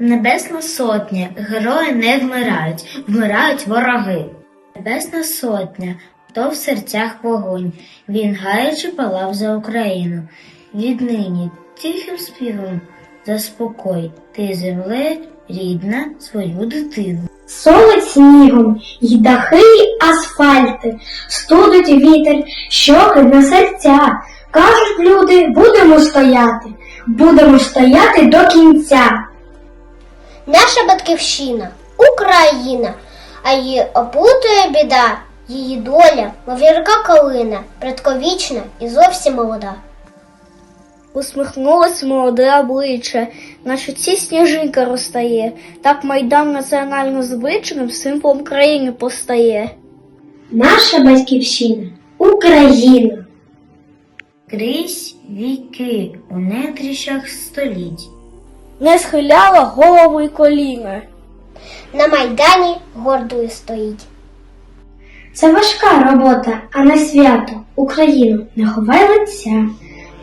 Небесна сотня, герої не вмирають, вмирають вороги. Небесна сотня, то в серцях вогонь, він гаючи палав за Україну. Віднині тихим співом заспокой, ти земле рідна свою дитину. Солить снігом, й дахи, й асфальти, студить вітер, щоки на серця. Кажуть люди, будемо стояти, будемо стояти до кінця. Наша батьківщина Україна, а її опутує біда, її доля, мов гірка калина, предковічна і зовсім молода. Усміхнулось молоде обличчя, на щоці сніжинка розтає, так майдан національно звичним символом країни постає. Наша батьківщина Україна. Крізь віки у нетріщах століть. Не схиляла голову й коліна. На майдані гордою стоїть. Це важка робота, а не свято. Україну не ховай лиця.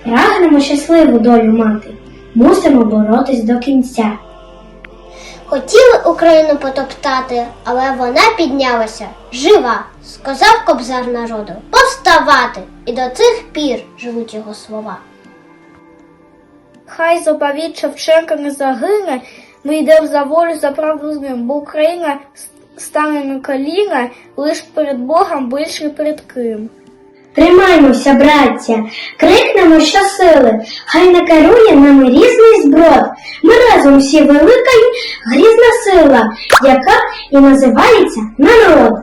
Прагнемо щасливу долю мати. Мусимо боротись до кінця. Хотіли Україну потоптати, але вона піднялася жива, сказав кобзар народу повставати, і до цих пір живуть його слова. Хай заповіт Шевченка не загине, ми йдемо за волю, за правду з ним, бо Україна стане на коліна лиш перед Богом, більш не перед ким. Тримаймося, браття, крикнемо щосили, хай не керує нами різний зброд. Ми разом всі велика й грізна сила, яка і називається народ.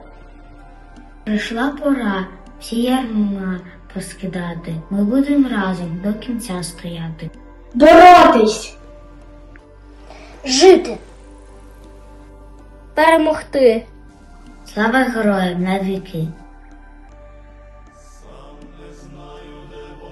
Прийшла пора всі ярма поскидати. Ми будемо разом до кінця стояти боротись, жити, перемогти. Слава героям навіки. Сам не знаю, де бо.